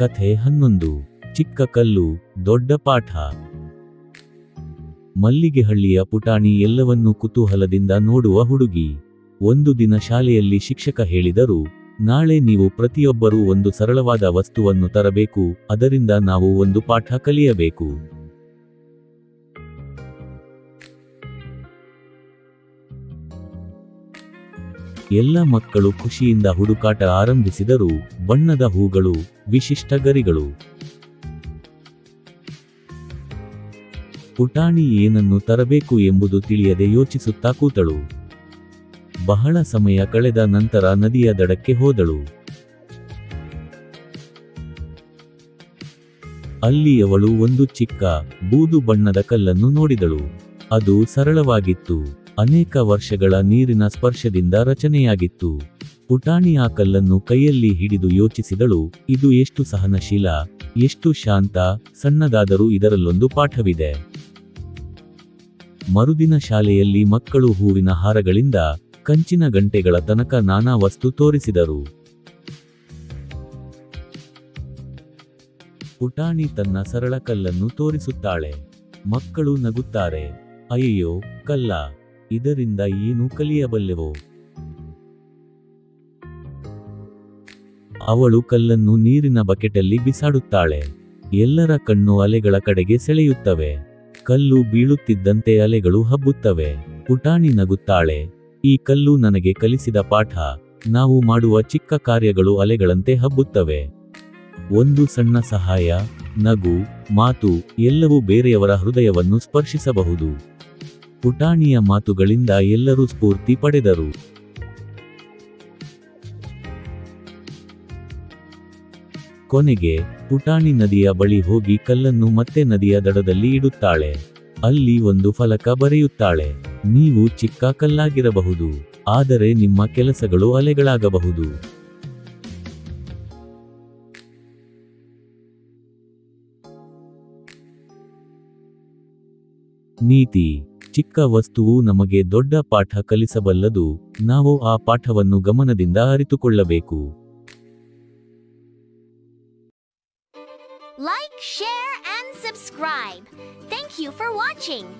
ಕಥೆ ಹನ್ನೊಂದು, ಚಿಕ್ಕ ಕಲ್ಲು, ದೊಡ್ಡ ಪಾಠ. ಮಲ್ಲಿಗೆಹಳ್ಳಿಯ ಪುಟಾಣಿ ಎಲ್ಲವನ್ನೂ ಕುತೂಹಲದಿಂದ ನೋಡುವ ಹುಡುಗಿ. ಒಂದು ದಿನ ಶಾಲೆಯಲ್ಲಿ ಶಿಕ್ಷಕ ಹೇಳಿದರು, ನಾಳೆ ನೀವು ಪ್ರತಿಯೊಬ್ಬರೂ ಒಂದು ಸರಳವಾದ ವಸ್ತುವನ್ನು ತರಬೇಕು, ಅದರಿಂದ ನಾವು ಒಂದು ಪಾಠ ಕಲಿಯಬೇಕು. ಎಲ್ಲ ಮಕ್ಕಳು ಖುಷಿಯಿಂದ ಹುಡುಕಾಟ ಆರಂಭಿಸಿದರು. ಬಣ್ಣದ ಹೂಗಳು, ವಿಶಿಷ್ಟ ಗರಿಗಳು. ಪುಟಾಣಿ ಏನನ್ನು ತರಬೇಕು ಎಂಬುದು ತಿಳಿಯದೆ ಯೋಚಿಸುತ್ತಾ ಕೂತಳು. ಬಹಳ ಸಮಯ ಕಳೆದ ನಂತರ ನದಿಯ ದಡಕ್ಕೆ ಹೋದಳು. ಅಲ್ಲಿ ಅವಳು ಒಂದು ಚಿಕ್ಕ, ಬೂದು ಬಣ್ಣದ ಕಲ್ಲನ್ನು ನೋಡಿದಳು. ಅದು ಸರಳವಾಗಿತ್ತು. ಅನೇಕ ವರ್ಷಗಳ ನೀರಿನ ಸ್ಪರ್ಶದಿಂದ ರಚನೆಯಾಗಿತ್ತು. ಪುಟಾಣಿ ಆ ಕಲ್ಲನ್ನು ಕೈಯಲ್ಲಿ ಹಿಡಿದು ಯೋಚಿಸಿದಳು, ಇದು ಎಷ್ಟು ಸಹನಶೀಲ, ಎಷ್ಟು ಶಾಂತ, ಸಣ್ಣದಾದರೂ ಇದರಲ್ಲೊಂದು ಪಾಠವಿದೆ. ಮರುದಿನ ಶಾಲೆಯಲ್ಲಿ ಮಕ್ಕಳು ಹೂವಿನ ಹಾರಗಳಿಂದ ಕಂಚಿನ ಗಂಟೆಗಳ ತನಕ ನಾನಾ ವಸ್ತು ತೋರಿಸಿದರು. ಪುಟಾಣಿ ತನ್ನ ಸರಳ ಕಲ್ಲನ್ನು ತೋರಿಸುತ್ತಾಳೆ. ಮಕ್ಕಳು ನಗುತ್ತಾರೆ. ಅಯ್ಯೋ ಕಲ್ಲ. ಇದರಿಂದ ಏನು ಕಲಿಯಬಲ್ಲೆವು? ಅವಳು ಕಲ್ಲನ್ನು ನೀರಿನ ಬಕೆಟಲ್ಲಿ ಬಿಸಾಡುತ್ತಾಳೆ. ಎಲ್ಲರ ಕಣ್ಣು ಅಲೆಗಳ ಕಡೆಗೆ ಸೆಳೆಯುತ್ತವೆ. ಕಲ್ಲು ಬೀಳುತ್ತಿದ್ದಂತೆ ಅಲೆಗಳು ಹಬ್ಬುತ್ತವೆ. ಪುಟಾಣಿ ನಗುತ್ತಾಳೆ. ಈ ಕಲ್ಲು ನನಗೆ ಕಲಿಸಿದ ಪಾಠ, ನಾವು ಮಾಡುವ ಚಿಕ್ಕ ಕಾರ್ಯಗಳು ಅಲೆಗಳಂತೆ ಹಬ್ಬುತ್ತವೆ. ಒಂದು ಸಣ್ಣ ಸಹಾಯ, ನಗು, ಮಾತು ಎಲ್ಲವೂ ಬೇರೆಯವರ ಹೃದಯವನ್ನು ಸ್ಪರ್ಶಿಸಬಹುದು. ಪುಟಾಣಿಯ ಮಾತುಗಳಿಂದ ಎಲ್ಲರೂ ಸ್ಫೂರ್ತಿ ಪಡೆದರು. ಕೊನೆಗೆ, ಪುಟಾಣಿ ನದಿಯ ಬಳಿ ಹೋಗಿ ಕಲ್ಲನ್ನು ಮತ್ತೆ ನದಿಯ ದಡದಲ್ಲಿ ಇಡುತ್ತಾಳೆ. ಅಲ್ಲಿ ಒಂದು ಫಲಕ ಬರೆಯುತ್ತಾಳೆ. ನೀವು ಚಿಕ್ಕ ಕಲ್ಲಾಗಿರಬಹುದು. ಆದರೆ ನಿಮ್ಮ ಕೆಲಸಗಳು ಅಲೆಗಳಾಗಬಹುದು. ನೀತಿ ಚಿಕ್ಕ ವಸ್ತುವು ನಮಗೆ ದೊಡ್ಡ ಪಾಠ ಕಲಿಸಬಲ್ಲದು, ನಾವು ಆ ಪಾಠವನ್ನು ಗಮನದಿಂದ ಅರಿತುಕೊಳ್ಳಬೇಕು like share and subscribe. Thank you for watching.